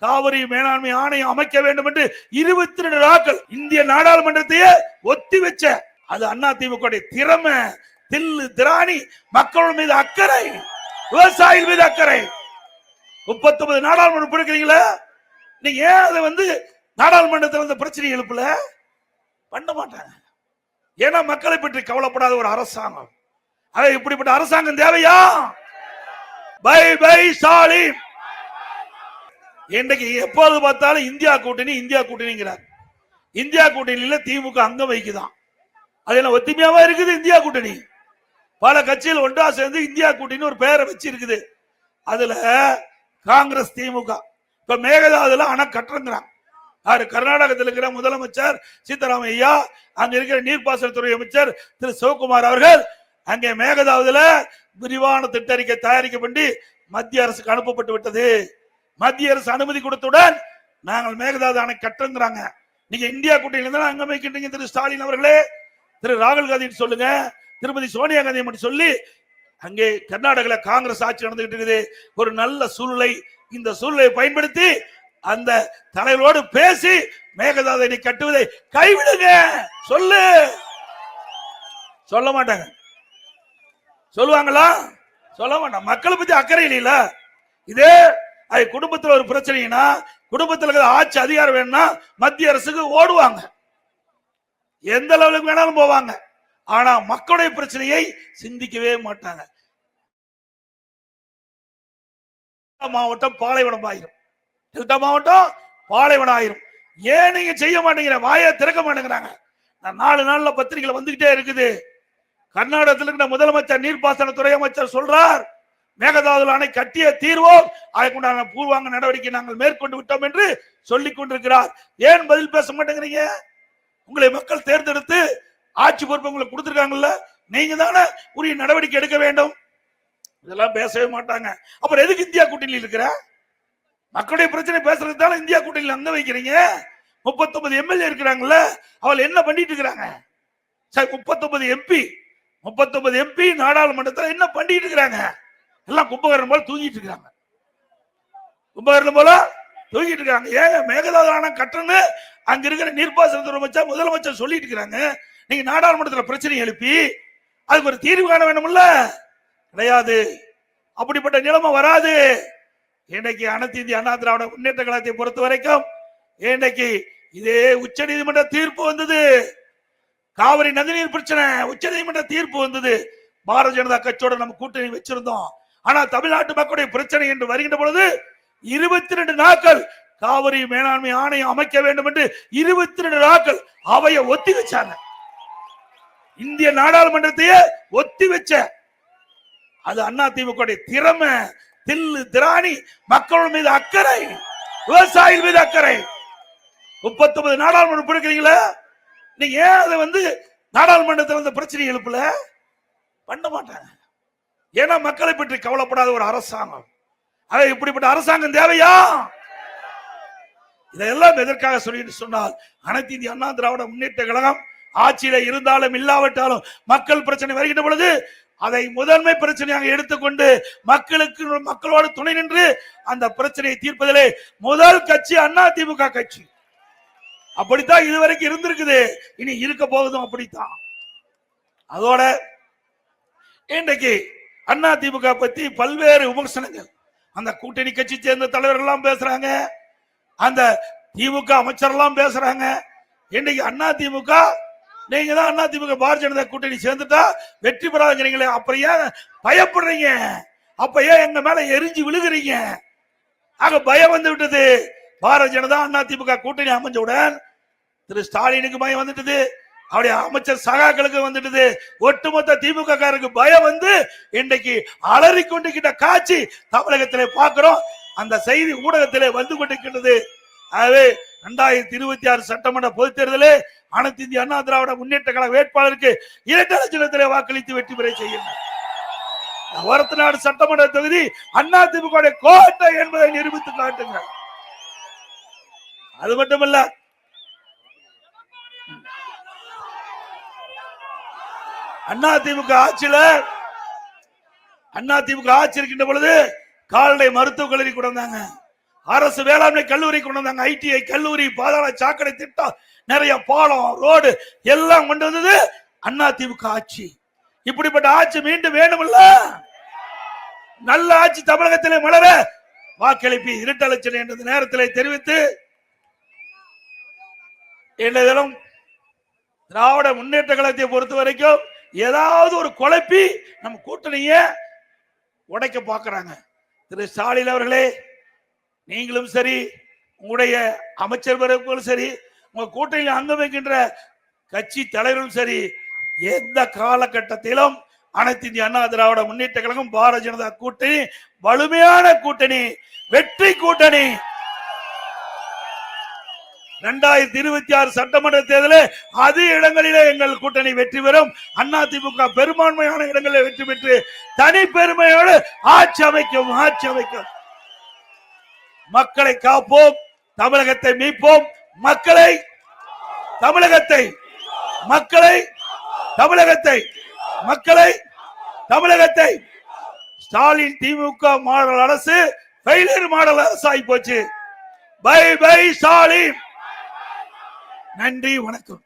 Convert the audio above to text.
காவிரி மேலாண்மை ஆணையம் அமைக்க வேண்டும் என்று இருபத்தி ரெண்டு நாட்கள் இந்திய நாடாளுமன்றத்தையே ஒத்தி வச்ச அது அண்ணா திமுக திறமை தில்லு திராணி மக்கள் மீது அக்கறை விவசாயிகள் மீது அக்கறை. முப்பத்தொன்பது நாடாளுமன்றம் பிடிக்கிறீங்களா நீங்க ஏன் அதை வந்து நாடாளுமன்றத்தில் வந்து பிரச்சனை எழுப்பல? பண்ண மாட்டாங்க. ஏன்னா மக்களை பற்றி கவலைப்படாத ஒரு அரசாங்கம். அதை இப்படிப்பட்ட அரசாங்கம் தேவையா? Bye bye Stalin. இன்றைக்கு எப்போது பார்த்தாலும் இந்தியா கூட்டணி இந்தியா கூட்டணிங்கிறார். இந்தியா கூட்டணியில திமுக அங்கம் வைக்குதான் அது என்ன ஒத்துமையாவா இருக்குது இந்தியா கூட்டணி? பல கட்சிகள் ஒன்றா சேர்ந்து இந்தியா கூட்டணி ஒரு பெயரை வச்சு இருக்குது அதுல காங்கிரஸ் திமுக. இப்ப மேகதாதுல அணை கட்டுறங்கிறான். யாரு? கர்நாடகத்தில் இருக்கிற முதலமைச்சர் சீதாராமையா அங்க இருக்கிற நீர்ப்பாசனத்துறை அமைச்சர் திரு சிவகுமார் அவர்கள் அங்கே மேகதாதுல விரிவான திட்டறிக்கை தயாரிக்கப்பட்டு மத்திய அரசுக்கு அனுப்பப்பட்டு விட்டது. மத்திய அரசு அனுமதி கொடுத்தவுடன் நாங்கள் மேகதாது அணை கட்டுங்கிறாங்க நீங்க இந்தியா கூட்டணியில இருந்தா அங்க வைக்கின்றீங்க திரு ஸ்டாலின் அவர்களே. திரு ராகுல் காந்தி சொல்லுங்க. திருமதி சோனியா காந்தி மட்டும் சொல்லி அங்கே கர்நாடகால காங்கிரஸ் ஆட்சி நடந்துகிட்டு இருக்குது. ஒரு நல்ல சூழ்நிலை. இந்த சூழ்நிலையை பயன்படுத்தி அந்த தலைவரோடு பேசி மேகதாதை நீ கட்டுவதை கைவிடுங்க. சொல்லு. சொல்ல மாட்டாங்க. சொல்லுவாங்களா? சொல்ல மாட்டாங்க. மக்களை பத்தி அக்கறை இல்லையில இதே அது குடும்பத்தில் ஒரு பிரச்சனைனா குடும்பத்தில் இருக்கிற ஆட்சி அதிகாரம் வேணும்னா மத்திய அரசுக்கு ஓடுவாங்க. எந்த லெவலுக்கு வேணாலும் போவாங்க. ஆனா மக்களுடைய பிரச்சனையை சிந்திக்கவே மாட்டாங்க. மாவட்டம் பாலைவனம் ஆயிரும். டெல்டா மாவட்டம் பாலைவனம் ஆயிரும். ஏன் நீங்க செய்ய மாட்டேங்கிற வாயை திறக்க மாட்டேங்கிறாங்க. நாலு நாள்ல பத்திரிகைகள் வந்துகிட்டே இருக்குது. கர்நாடகத்தில் இருக்கிற முதலமைச்சர் நீர்ப்பாசனத்துறை அமைச்சர் சொல்றார் மேகதாதுல அணை கட்டிய தீர்வோம். அதற்குண்டான பூர்வாங்க நடவடிக்கை நாங்கள் மேற்கொண்டு விட்டோம் என்று சொல்லிக் கொண்டிருக்கிறார். ஏன் பதில் பேச மாட்டேங்கிறீங்க? உங்களை மக்கள் தேர்ந்தெடுத்து ஆட்சி பொறுப்பு உங்களுக்கு கொடுத்துருக்காங்கல்ல? நீங்க தானே உரிய நடவடிக்கை எடுக்க வேண்டும். இதெல்லாம் பேசவே மாட்டாங்க. அப்புறம் எதுக்கு இந்தியா கூட்டணியில் இருக்கிற? மக்களுடைய பிரச்சனை பேசுறதுக்கு தானே இந்தியா கூட்டணியில் அங்க வைக்கிறீங்க? முப்பத்தொன்பது எம்எல்ஏ இருக்கிறாங்கல்ல அவள் என்ன பண்ணிட்டு இருக்கிறாங்க? சரி முப்பத்தொன்பது எம்பி முப்பத்தொன்பது எம்பி நாடாளுமன்றத்தில் என்ன பண்ணிட்டு இருக்கிறாங்க? எல்லாம் கும்பகரணம் போல தூங்கிட்டு இருக்கிறாங்க கும்பகரணம் போல தூங்கிட்டு இருக்காங்க. ஏன் மேகதாதான அணை கட்டணு அங்க இருக்கிற நீர்ப்பாசனத்துறை அமைச்சர் முதலமைச்சர் சொல்லிட்டு இருக்கிறாங்க. நீங்க நாடாளுமன்றத்தில் பிரச்சனை எழுப்பி அதுக்கு ஒரு தீர்வு காண வேண்டும்ல? கிடையாது. அப்படிப்பட்ட நிலைமை வராது. இன்னைக்கு அனைத்து இந்திய அண்ணா திராவிட முன்னேற்ற கழகத்தை பொறுத்த வரைக்கும் இன்னைக்கு இதே உச்ச நீதிமன்ற தீர்ப்பு வந்தது. காவிரி நதிநீர் பிரச்சனை உச்ச நீதிமன்ற தீர்ப்பு வந்தது. பாரதிய ஜனதா கட்சியோட நம்ம கூட்டணி வச்சிருந்தோம். ஆனால் தமிழ்நாட்டு மக்களுடைய பிரச்சனை என்று வருகின்ற பொழுது இருபத்தி ரெண்டு நாட்கள் காவிரி மேலாண்மை ஆணையம் அமைக்க வேண்டும் என்று இருபத்தி ரெண்டு நாட்கள் அவைய ஒத்தி வச்சாங்க. இந்திய நாடாளுமன்றத்தையே ஒத்தி வச்ச அது அண்ணா திமுக திறமை தில்லு திராணி மக்கள் மீது அக்கறை விவசாயிகள் மீது அக்கறை. முப்பத்தொன்பது நாடாளுமன்றம் பிடிக்கிறீங்களா நீங்க ஏன் அதை வந்து நாடாளுமன்றத்தில் வந்து பிரச்சனை எழுப்பல? பண்ண மாட்டாங்க. ஏன்னா மக்களை பற்றி கவலைப்படாத ஒரு அரசாங்கம். அதை இப்படிப்பட்ட அரசாங்கம் தேவையா? இதெல்லாம் எதற்காக சொல்லிட்டு சொன்னால் அனைத்து இந்திய அண்ணா திராவிட முன்னேற்ற கழகம் ஆட்சியில இருந்தாலும் இல்லாவிட்டாலும் மக்கள் பிரச்சனை வருகின்ற பொழுது அதை முதன்மை பிரச்சனையாக எடுத்துக்கொண்டு மக்களுக்கு மக்களோடு துணை நின்று அந்த பிரச்சனையை தீர்ப்பதிலே முதல் கட்சி அண்ணா திமுக கட்சி. அப்படித்தான் இதுவரைக்கும் இருந்திருக்குது. இனி இருக்க போகுதும் அப்படித்தான். அதோட இன்றைக்கு அண்ணா திமுக பத்தி பல்வேறு விமர்சனங்கள். அந்த கூட்டணி கட்சி சேர்ந்த தலைவர்கள்லாம் பேசுறாங்க. அந்த திமுக அமைச்சர் எல்லாம் பேசுறாங்க. இன்னைக்கு அண்ணா திமுக நீங்க தான் அண்ணா திமுக பாரதிய ஜனதா கூட்டணி சேர்ந்துட்டா வெற்றி பெறாதுங்கிறீங்களே. அப்புறம் ஏன் பயப்படுறீங்க? அப்ப ஏன் எங்க மேல எரிஞ்சு விழுகுறீங்க? ஆக பயம் வந்து விட்டது. பாரதிய ஜனதா அண்ணா திமுக கூட்டணி அமைஞ்சவுடன் திரு ஸ்டாலினுக்கு பயம் வந்துட்டது. அவருடைய அமைச்சர் சகாக்களுக்கு வந்துட்டது. ஒட்டுமொத்த திமுக காரருக்கு பயம் வந்து இன்றைக்கு அலறி கொண்டிருக்கின்ற காட்சி தமிழகத்திலே பார்க்கிறோம். அந்த செய்தி ஊடகத்திலே வந்து கொண்டிருக்கின்றது. ஆகவே இரண்டாயிரத்தி இருபத்தி ஆறு சட்டமன்ற பொதுத் தேர்தலே அனைத்து இந்திய அண்ணா திராவிட முன்னேற்ற கழக வேட்பாளருக்கு இரண்டு லட்சத்திலே வாக்களித்து வெற்றி பெற செய்யுங்கள் ஒரத்துநாடு சட்டமன்ற தொகுதி அண்ணா திமுக கோட்டை என்பதை நிரூபித்து காட்டுங்கள். அது மட்டுமல்ல அண்ணா திமுக ஆட்சியில அண்ணா திமுக ஆட்சி இருக்கின்ற பொழுது கால்நடை மருத்துவக் கல்லூரி கொண்டு வந்தாங்க. அரசு வேளாண்மை கல்லூரி கொண்டு வந்தாங்க. ஐடிஐ கல்லூரி பாதாள சாக்கடை திட்டம் நிறைய பாலம் ரோடு எல்லாம் கொண்டு வந்தது அண்ணா திமுக ஆட்சி. இப்படிப்பட்ட ஆட்சி மீண்டும் வேணும்ல நல்ல ஆட்சி தமிழகத்திலே மலர வாக்களிப்பி இருட்டலட்சணை என்ற நேரத்தில் தெரிவித்து இன்றைய திராவிட முன்னேற்ற கழகத்தை பொறுத்த வரைக்கும் ஏதாவது ஒரு குழப்பி நம்ம கூட்டணிய உடைக்க பார்க்கறாங்க. திரு ஸ்டாலின் அவர்களே நீங்களும் சரி உங்களுடைய அமைச்சர் பிறப்புகளும் சரி உங்க கூட்டணியில் அங்கம் வைக்கின்ற கட்சி தலைவரும் சரி எந்த காலகட்டத்திலும் அனைத்து இந்திய அண்ணா திராவிட முன்னேற்ற கழகம் பாரதிய ஜனதா கூட்டணி வலிமையான கூட்டணி வெற்றி கூட்டணி இரண்டாயிரத்தி இருபத்தி ஆறு சட்டமன்ற தேர்தலில் அது இடங்களிலே எங்கள் கூட்டணி வெற்றி பெறும். அண்ணா திமுக பெரும்பான்மையான இடங்களில் வெற்றி பெற்று தனி பெருமையோடு ஆட்சி அமைக்கும் ஆட்சி அமைக்கும். மக்களை காப்போம் தமிழகத்தை மீட்போம். மக்களை தமிழகத்தை மக்களை தமிழகத்தை மக்களை தமிழகத்தை. ஸ்டாலின் திமுக மாடல் அரசு ஃபெயிலியர் மாடல் அரசு ஆகி போச்சு. பை பை ஸ்டாலின் நன்றி வணக்கம்.